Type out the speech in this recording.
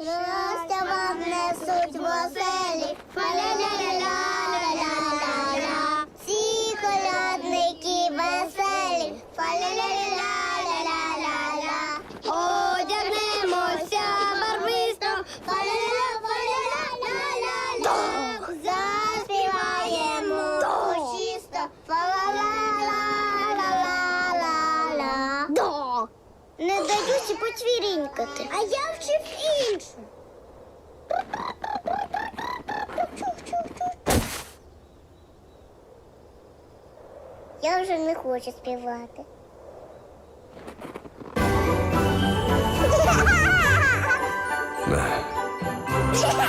Щастя вам несуть в оселі, Фаля-ля-ля-ля-ля-ля-ля-ля. Всі колядники веселі, Фаля-ля-ля-ля-ля-ля-ля-ля. Одягнемося барвисто, Фаля-ля-ля-ля-ля-ля-ля. Ну, не даюся поцвірінькати. А я вчив іншу. Я вже не хочу співати. Да.